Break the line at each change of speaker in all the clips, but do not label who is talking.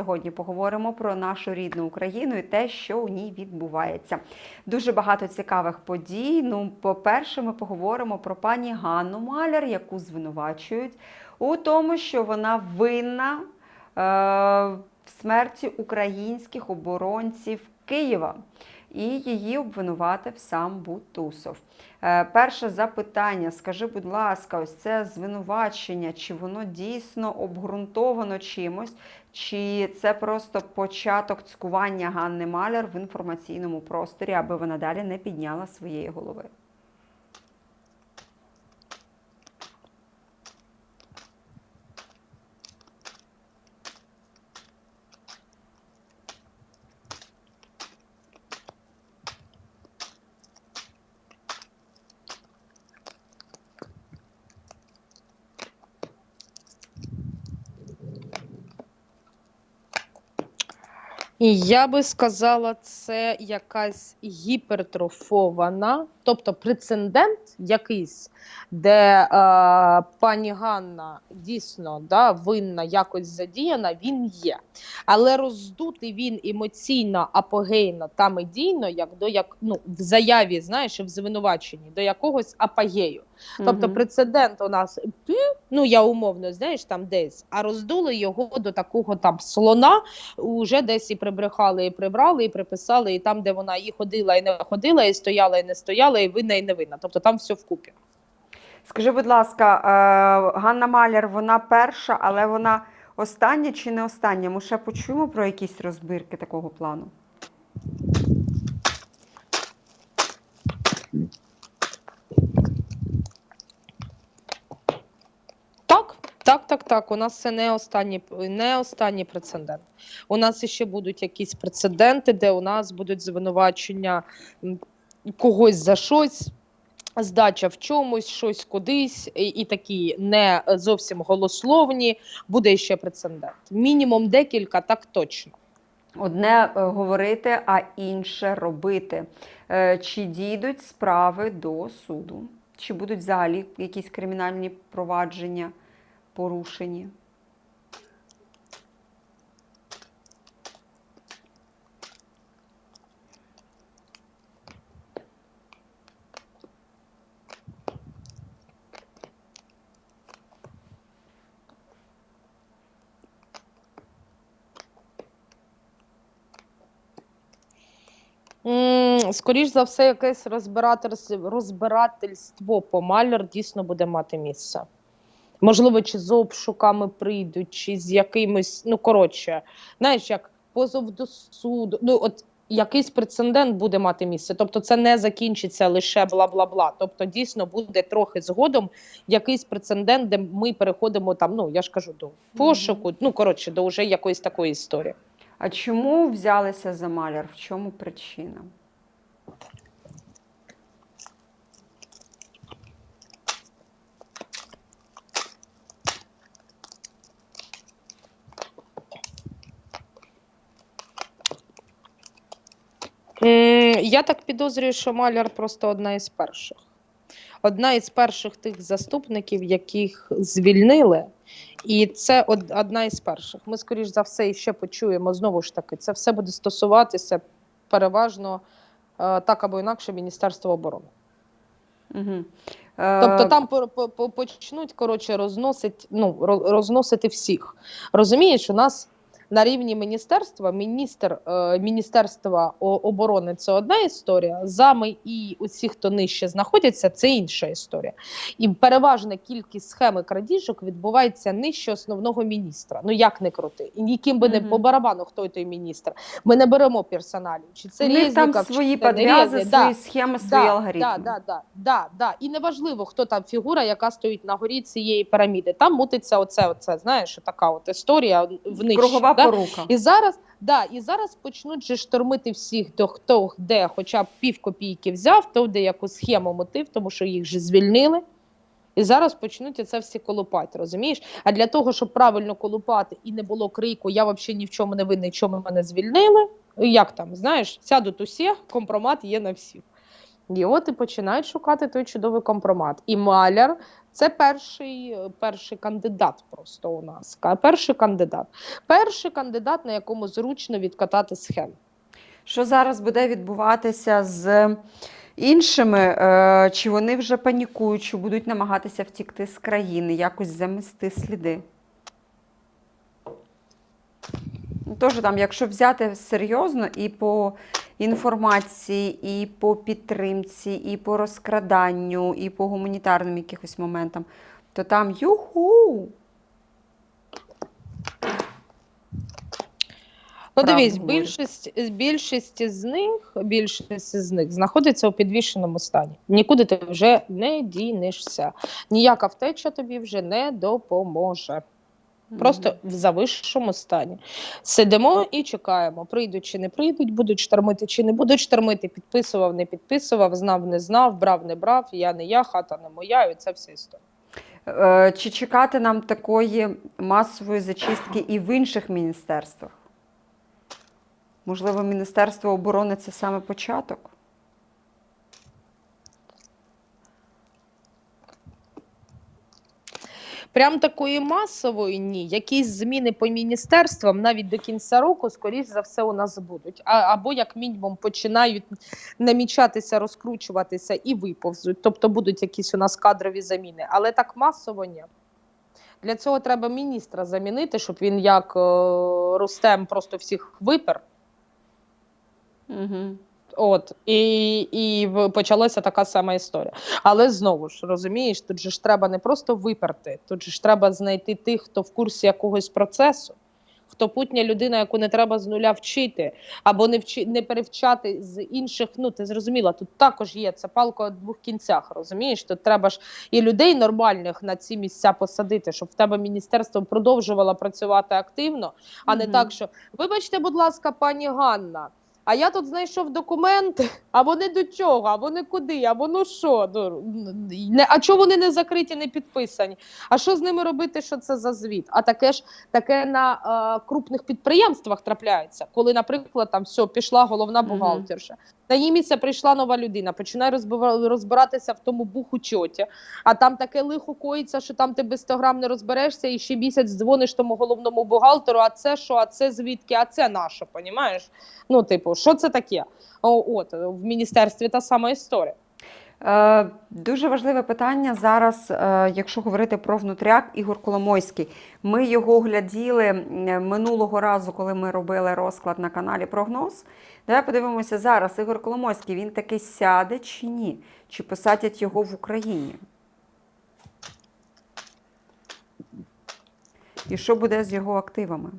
Сьогодні поговоримо про нашу рідну Україну і те, що у ній відбувається. Дуже багато цікавих подій. Ну, по-перше, ми поговоримо про пані Ганну Маляр, яку звинувачують у тому, що вона винна е, в смерті українських оборонців Києва. І її обвинуватив сам Бутусов. Е, перше запитання: скажи, будь ласка, ось це звинувачення, чи воно дійсно обґрунтовано чимось, чи це просто початок цькування Ганни Маляр в інформаційному просторі, аби вона далі не підняла своєї голови?
Я би сказала, це якась гіпертрофована, тобто прецедент якийсь, де е, пані Ганна дійсно да, винна якось задіяна, він є. Але роздутий він емоційно, апогейно та медійно, як до як ну в заяві, знаєш, в звинуваченні до якогось апогею. Тобто
Мгм.
прецедент у нас ну я умовно, знаєш, там десь, а роздули його до такого там слона, уже десь і прибрехали, і прибрали, і приписали, і там, де вона і ходила, і не ходила, і стояла, і не стояла, і винна, і не винна. Тобто там все вкупі.
Скажи, будь ласка, е, Ганна Маляр, вона перша, але вона остання чи не остання? Ми ще почуємо про якісь розбірки такого плану?
Так, так, так, так. У нас це не останній, не останній прецедент. У нас ще будуть якісь прецеденти, де у нас будуть звинувачення когось за щось. Здача в чомусь, щось кудись, і, такі не зовсім голословні. Буде ще прецедент. Мінімум декілька, так точно.
Одне е, говорити, а інше робити. Е, Чи дійдуть справи до суду? Чи будуть взагалі якісь кримінальні провадження порушені?
М, Скоріш за все, якесь розбирательство, по Маляр дійсно буде мати місце. Можливо, чи з обшуками прийдуть, чи з якимось, ну коротше, знаєш, як позов до суду. Ну, от якийсь прецедент буде мати місце. Тобто, це не закінчиться лише бла бла бла. Тобто, дійсно буде трохи згодом якийсь прецедент, де ми переходимо там. Ну я ж кажу, до пошуку. Ну коротше, до вже якоїсь такої історії.
А чому взялися за Маляр? В чому причина?
Я так підозрюю, що Маляр просто одна із перших. Одна із перших тих заступників, яких звільнили, і це одна із перших. Ми, скоріш за все, ще почуємо знову ж таки, це все буде стосуватися переважно е, так або інакше Міністерства оборони.
Угу.
Тобто там по- по- по- почнуть коротше розносить, ну, розносити всіх. Розумієш, у нас на рівні міністерства, міністр е, Міністерства оборони це одна історія. Зами і усі, хто нижче знаходяться, це інша історія. І переважна кількість схеми крадіжок відбувається нижче основного міністра. Ну як не крути, і ніким би не по барабану, хто той міністр. Ми не беремо персоналів. Чи це
них там свої підв'язи, свої
Да.
схеми, свої
Да,
алгоритми.
да, да, да, да, да. І неважливо, хто там фігура, яка стоїть на горі цієї піраміди. Там мутиться оце, оце знаєш, така от історія внижче.
Кругова
да?
порука.
І зараз, да, і зараз почнуть же штормити всіх, до хто де хоча б пів копійки взяв, то де яку схему мотив, тому що їх же звільнили. І зараз почнуть це всі колупати, розумієш? А для того, щоб правильно колупати і не було крику, я взагалі ні в чому не винний, чому мене звільнили. Як там, знаєш, сядуть усі, компромат є на всіх. І от і починають шукати той чудовий компромат. І маляр Це перший, перший кандидат просто у нас. Перший кандидат. Перший кандидат, на якому зручно відкатати схему.
Що зараз буде відбуватися з іншими? Е, Чи вони вже панікують, чи будуть намагатися втікти з країни, якось замести сліди? Ну, Тож там, якщо взяти серйозно і по інформації, і по підтримці, і по розкраданню, і по гуманітарним якихось моментам, то там юху!
Ну,
говорю.
більшість, більшість з них, більшість з них знаходиться у підвішеному стані. Нікуди ти вже не дінешся. Ніяка втеча тобі вже не допоможе. Просто в завищому стані. Сидимо і чекаємо. Прийдуть чи не прийдуть, будуть штормити чи не будуть штормити. Підписував, не підписував, знав, не знав, брав, не брав, я не я, хата не моя, і це вся історія.
Е, Чи чекати нам такої масової зачистки і в інших міністерствах? Можливо, Міністерство оборони це саме початок?
Прям такої масової ні. Якісь зміни по міністерствам навіть до кінця року, скоріш за все, у нас будуть. А, або, як мінімум, починають намічатися, розкручуватися і виповзуть. Тобто будуть якісь у нас кадрові заміни. Але так масово ні. Для цього треба міністра замінити, щоб він як е, Рустем просто всіх випер.
Угу.
От і, і почалася така сама історія. Але знову ж розумієш, тут же ж треба не просто виперти, тут же ж треба знайти тих, хто в курсі якогось процесу, хто путня людина, яку не треба з нуля вчити, або не вчи, не перевчати з інших. Ну ти зрозуміла, тут також є це палка у двох кінцях. Розумієш, тут треба ж і людей нормальних на ці місця посадити, щоб в тебе міністерство продовжувало працювати активно, а не
Мгм.
так, що вибачте, будь ласка, пані Ганна. А я тут знайшов документи, а вони до чого, а вони куди, а воно що? Ну, не, а чого вони не закриті, не підписані? А що з ними робити, що це за звіт? А таке ж таке на е, крупних підприємствах трапляється, коли, наприклад, там все, пішла головна бухгалтерша. На її місце прийшла нова людина, починає розбиратися в тому буху чоті, а там таке лихо коїться, що там ти без 100 грам не розберешся, і ще місяць дзвониш тому головному бухгалтеру, а це що, а це звідки, а це наше, понімаєш? Ну, типу, що це таке? О, от в міністерстві та сама історія.
Е, дуже важливе питання зараз, е, якщо говорити про внутряк Ігор Коломойський. Ми його гляділи минулого разу, коли ми робили розклад на каналі Прогноз. Давай подивимося зараз. Ігор Коломойський, він таки сяде чи ні? Чи посадять його в Україні? І що буде з його активами?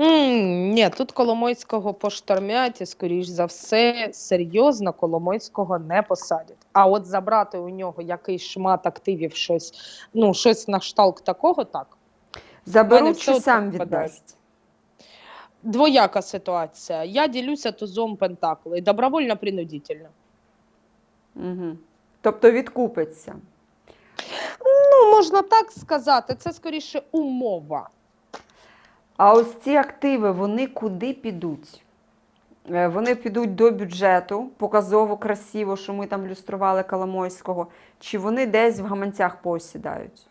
М, ні, тут Коломойського поштормять, і, скоріш за все, серйозно Коломойського не посадять. А от забрати у нього якийсь шмат активів, щось, ну, щось на кшталт такого, так.
Заберуть чи сам віддасть?
Двояка ситуація. Я ділюся тузом Пентакли. Добровольно принудительно.
Угу. Тобто відкупиться.
Ну, можна так сказати, це скоріше умова.
А ось ці активи, вони куди підуть? Е, Вони підуть до бюджету, показово, красиво, що ми там люстрували Коломойського, чи вони десь в гаманцях посідають?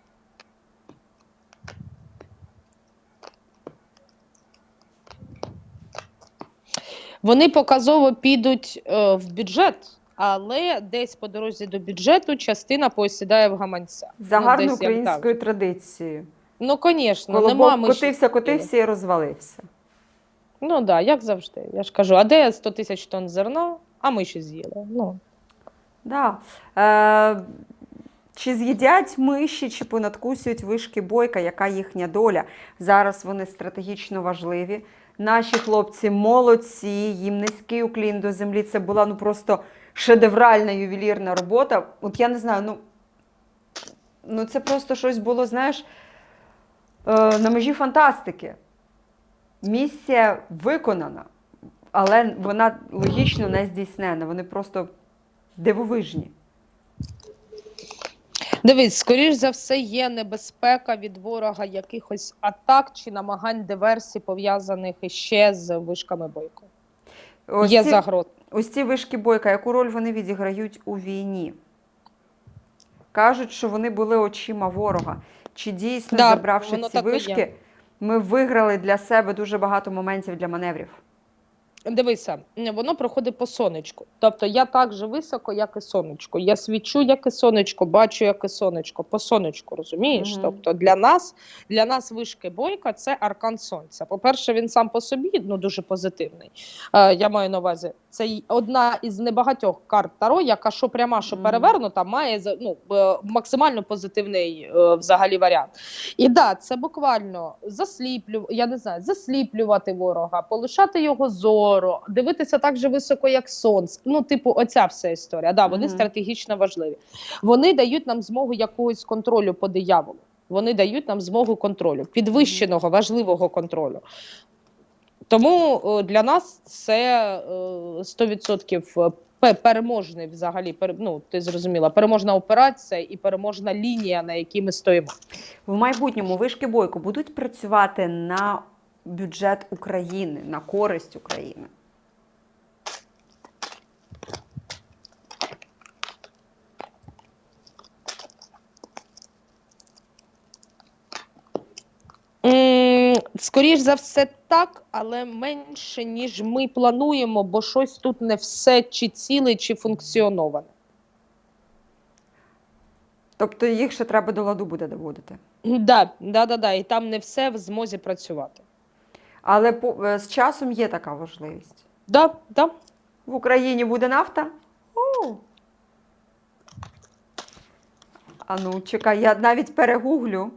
Вони показово підуть е, в бюджет, але десь по дорозі до бюджету частина посідає в гаманця.
За
Ну,
гарною
так.
українською традицією.
Ну, звісно, нема ми
котився, котився і розвалився.
Ну так, да, як завжди. Я ж кажу, а де 100 тисяч тонн зерна, а ми ще з'їли. Ну.
Да. Е, чи з'їдять миші, чи понадкусюють вишки бойка, яка їхня доля? Зараз вони стратегічно важливі. Наші хлопці молодці, їм низький уклін до землі. Це була ну просто шедевральна ювелірна робота. От я не знаю, ну, ну це просто щось було, знаєш, на межі фантастики. Місія виконана, але вона логічно не здійснена. Вони просто дивовижні.
Дивись, скоріш за все, є небезпека від ворога якихось атак чи намагань диверсій, пов'язаних іще з вишками бойко.
Ось
Є
ці,
загроз.
ось ці вишки бойка, яку роль вони відіграють у війні? Кажуть, що вони були очима ворога. Чи дійсно,
Да,
забравши ці
є.
вишки, ми виграли для себе дуже багато моментів для маневрів?
Дивися, воно проходить по сонечку. Тобто я так же високо, як і сонечко. Я свічу, як і сонечко, бачу, як і сонечко, по сонечку, розумієш?
Мгм.
Тобто для нас, для нас вишки бойка це аркан сонця. По-перше, він сам по собі ну, дуже позитивний. Е, я маю на увазі, це одна із небагатьох карт Таро, яка що пряма, що перевернута, має ну, максимально позитивний е, взагалі варіант. І да, це буквально засліплю, я не знаю, засліплювати ворога, полишати його зору, дивитися так же високо, як сонце. Ну, типу, оця вся історія. Да, вони
Мгм.
стратегічно важливі. Вони дають нам змогу якогось контролю по дияволу. Вони дають нам змогу контролю, підвищеного, важливого контролю. Тому е, для нас це е, 100% переможний взагалі, ну, ти зрозуміла, переможна операція і переможна лінія, на якій ми стоїмо.
В майбутньому вишки бойко будуть працювати на бюджет України, на користь України.
М, Скоріш за все, так, але менше, ніж ми плануємо, бо щось тут не все чи ціле, чи функціоноване.
Тобто їх ще треба до ладу буде доводити.
Да, да, да, да, і там не все в змозі працювати.
Але по, е, з часом є така важливість.
Да, да.
В Україні буде нафта? О! А ну, чекай, я навіть перегуглю.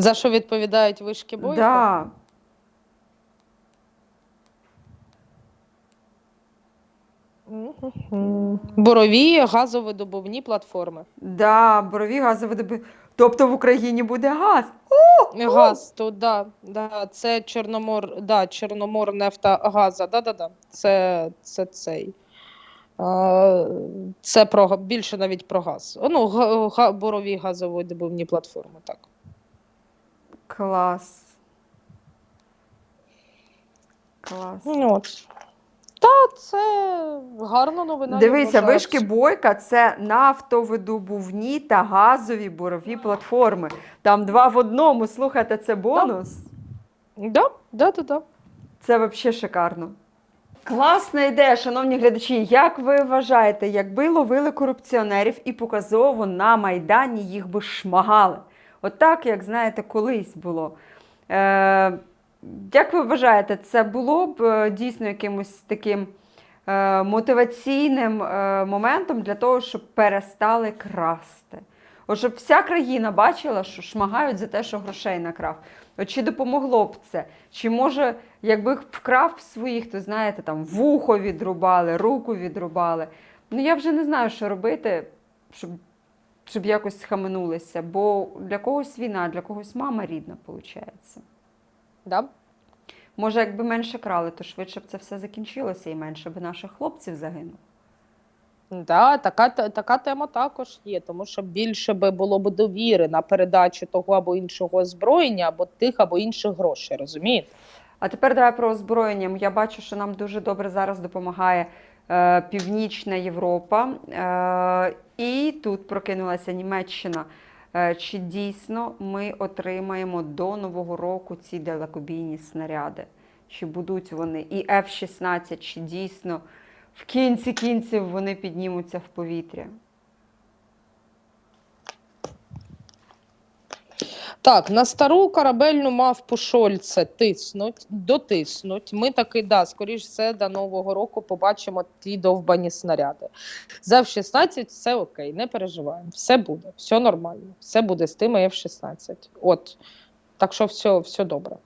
За що відповідають вишки бойко?
Да.
Борові газовидобувні платформи.
Да, борові газовидоби. Тобто в Україні буде газ.
Газ, то да, да, це Чорномор, да, Чорномор Нефтогаза, да, да, да. Це, це цей. А, Це про більше навіть про газ. Ну, га, борові газовидобувні платформи, так.
Клас. Клас.
Ну, От. Та це гарна новина.
Дивися, вишки бойка це нафтовидобувні та газові бурові платформи. Там два в одному. Слухайте, це бонус.
Да, да, да, да.
Це взагалі шикарно. Класна ідея, шановні глядачі. Як ви вважаєте, якби ловили корупціонерів і показово на Майдані їх би шмагали? Отак, як знаєте, колись було. Е, як ви вважаєте, це було б е, дійсно якимось таким е, мотиваційним е, моментом для того, щоб перестали красти? От щоб вся країна бачила, що шмагають за те, що грошей накрав. От чи допомогло б це? Чи може, якби вкрав своїх, то знаєте, там вухо відрубали, руку відрубали. Ну я вже не знаю, що робити, щоб, щоб якось схаменулися. Бо для когось війна, для когось мама рідна, виходить.
да.
Може, якби менше крали, то швидше б це все закінчилося і менше б наших хлопців загинуло.
Да, така, така тема також є, тому що більше би було б довіри на передачу того або іншого озброєння, або тих або інших грошей, розумієте?
А тепер давай про озброєння. Я бачу, що нам дуже добре зараз допомагає Північна Європа. Е, і тут прокинулася Німеччина. Е, чи дійсно ми отримаємо до Нового року ці далекобійні снаряди? Чи будуть вони? І F-16, чи дійсно в кінці кінців вони піднімуться в повітря?
Так, на стару корабельну мавпу Шольце тиснуть, дотиснуть. Ми таки, да, скоріш все, до Нового року побачимо ті довбані снаряди. За F-16 все окей, не переживаємо. Все буде, все нормально, все буде з тими F-16. От. Так що все, все добре.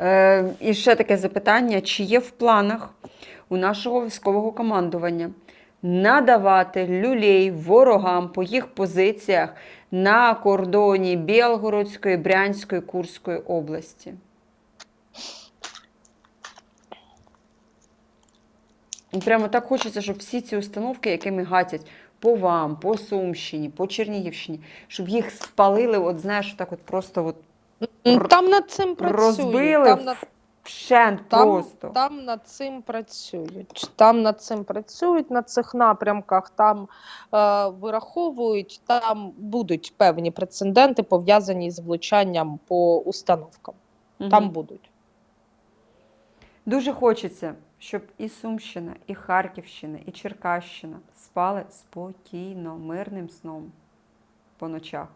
Е, і ще таке запитання: чи є в планах у нашого військового командування надавати люлей ворогам по їх позиціях на кордоні Білгородської, Брянської, Курської області? І Прямо так хочеться, щоб всі ці установки, якими гатять по вам, по Сумщині, по Чернігівщині, щоб їх спалили, от знаєш, так от просто от
Там над цим працюють.
Розбили
Там над,
вщент
там,
просто.
там над цим працюють. Там над цим працюють на цих напрямках, там е, вираховують, там будуть певні прецеденти пов'язані з влучанням по установкам. Там будуть.
Дуже хочеться, щоб і Сумщина, і Харківщина, і Черкащина спали спокійно, мирним сном по ночах.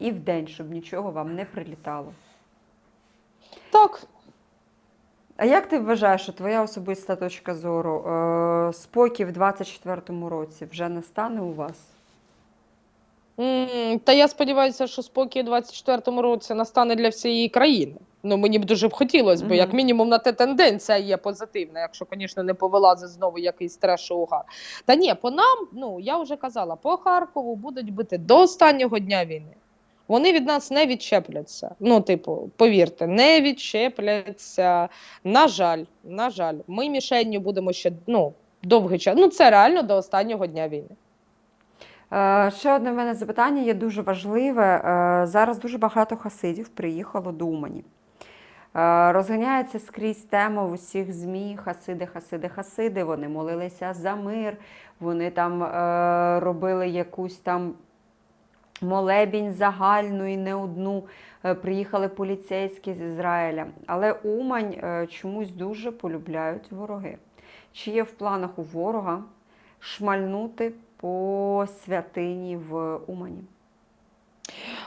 І вдень, щоб нічого вам не прилітало.
Так,
А як ти вважаєш, що твоя особиста точка зору, е, спокій в 24-му році вже настане у вас?
М, Та я сподіваюся, що спокій у 24-му році настане для всієї країни. Ну мені б дуже б хотілося, бо
Мгм.
як мінімум на те тенденція є позитивна, якщо, звісно, не повилазить знову якийсь треш і угар. Та ні, по нам, ну я вже казала, по Харкову будуть бити до останнього дня війни. Вони від нас не відчепляться. Ну, типу, повірте, не відчепляться. На жаль, на жаль, ми мішенню будемо ще ну, довгий час. Ну, це реально до останнього дня війни.
Е, Ще одне в мене запитання є дуже важливе. Е, Зараз дуже багато хасидів приїхало до Умані. Е, Розганяється скрізь тема в усіх ЗМІ хасиди, хасиди, хасиди. Вони молилися за мир, вони там робили якусь там молебінь загальну і не одну. Е, Приїхали поліцейські з Ізраїля. Але Умань е, чомусь дуже полюбляють вороги. Чи є в планах у ворога шмальнути по святині в Умані?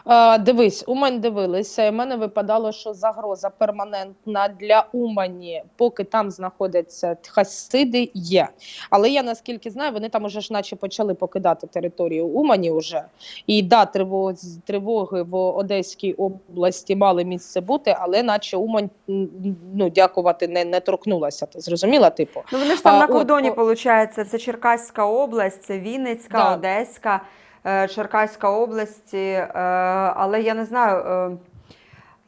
Е, дивись, Умань дивилися, і мене випадало, що загроза перманентна для Умані, поки там знаходяться хасиди, є. Але я наскільки знаю, вони там уже ж наче почали покидати територію Умані вже. І да, тривоги, тривоги в Одеській області мали місце бути, але наче Умань, ну, дякувати, не, не торкнулася. Ти зрозуміла, типу?
Ну вони ж там
А,
на кордоні, виходить, це Черкаська область, це Вінницька,
Да.
Одеська, Черкаська області. е, Але я не знаю, е,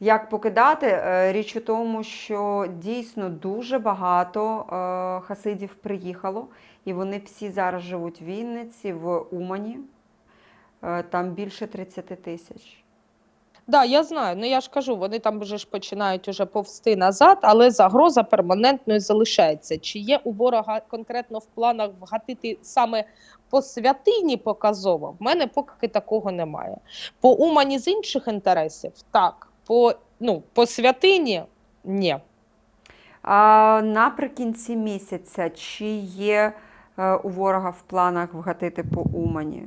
як покидати. Е, Річ у тому, що дійсно дуже багато е, хасидів приїхало, і вони всі зараз живуть в Вінниці, в Умані. Е, Там більше 30 тисяч.
Да, я знаю. Ну я ж кажу, вони там вже ж починають уже повсти назад, але загроза перманентною залишається. Чи є у ворога конкретно в планах вгатити саме по святині показово? В мене поки такого немає. По умані з інших інтересів, так. По, ну, по святині ні.
А наприкінці місяця, чи є е, у ворога в планах вгатити по Умані?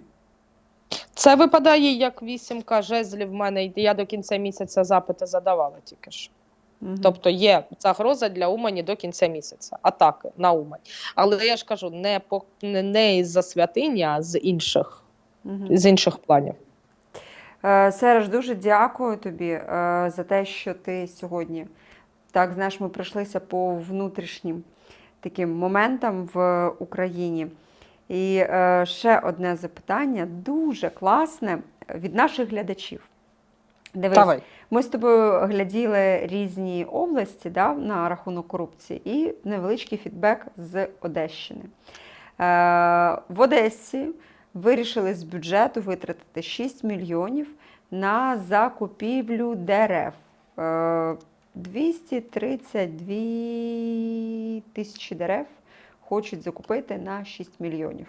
Це випадає як вісімка жезлів в мене, і я до кінця місяця запити задавала тільки ж.
Мгм.
Тобто є загроза для Умані до кінця місяця, атаки на Умань. Але я ж кажу, не по не, не із-за святині, а з інших,
Мгм.
з інших планів.
Е, Сереж, дуже дякую тобі е, за те, що ти сьогодні. Так, знаєш, ми пройшлися по внутрішнім таким моментам в Україні. І е, ще одне запитання, дуже класне від наших глядачів. Дивись,
Давай.
ми з тобою гляділи різні області да, на рахунок корупції і невеличкий фідбек з Одещини. Е, в Одесі вирішили з бюджету витратити 6 мільйонів на закупівлю дерев. Е, 232 тисячі дерев хочуть закупити на 6 мільйонів.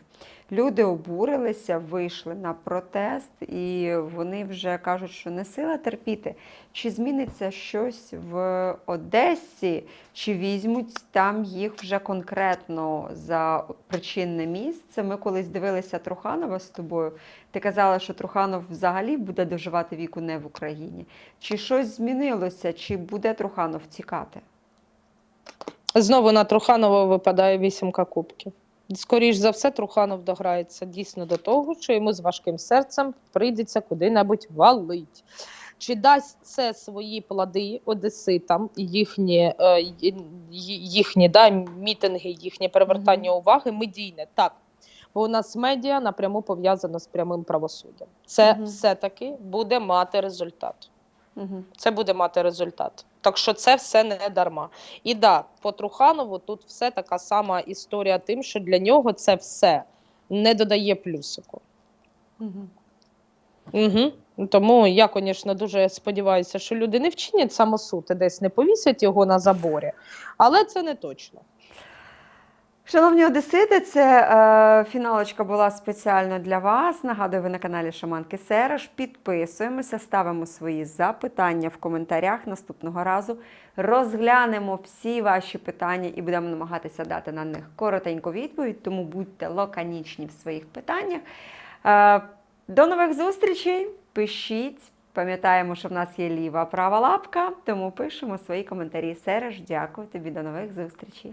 Люди обурилися, вийшли на протест, і вони вже кажуть, що не сила терпіти. Чи зміниться щось в Одесі, чи візьмуть там їх вже конкретно за причинне місце? Ми колись дивилися Труханова з тобою. Ти казала, що Труханов взагалі буде доживати віку не в Україні. Чи щось змінилося, чи буде Труханов тікати?
Знову на Труханова випадає вісімка кубків. Скоріш за все, Труханов дограється дійсно до того, що йому з важким серцем прийдеться куди-небудь валить. Чи дасть це свої плоди одеситам, їхні, е, їхні да, мітинги, їхнє привертання уваги медійне? Так. Бо у нас медіа напряму пов'язано з прямим правосуддям. Це
Мгм.
все-таки буде мати результат.
Угу.
Це буде мати результат. Так що це все не дарма. І да, по Труханову тут все така сама історія тим, що для нього це все не додає плюсику.
Угу.
Угу. Тому я, звісно, дуже сподіваюся, що люди не вчинять самосуд і десь не повісять його на заборі, але це не точно.
Шановні одесити, це е, фіналочка була спеціально для вас. Нагадую, ви на каналі Шаманки Сереш. Підписуємося, ставимо свої запитання в коментарях наступного разу. Розглянемо всі ваші питання і будемо намагатися дати на них коротеньку відповідь, тому будьте лаконічні в своїх питаннях. Е, до нових зустрічей! Пишіть. Пам'ятаємо, що в нас є ліва права лапка, тому пишемо свої коментарі. Сереж, дякую тобі, до нових зустрічей.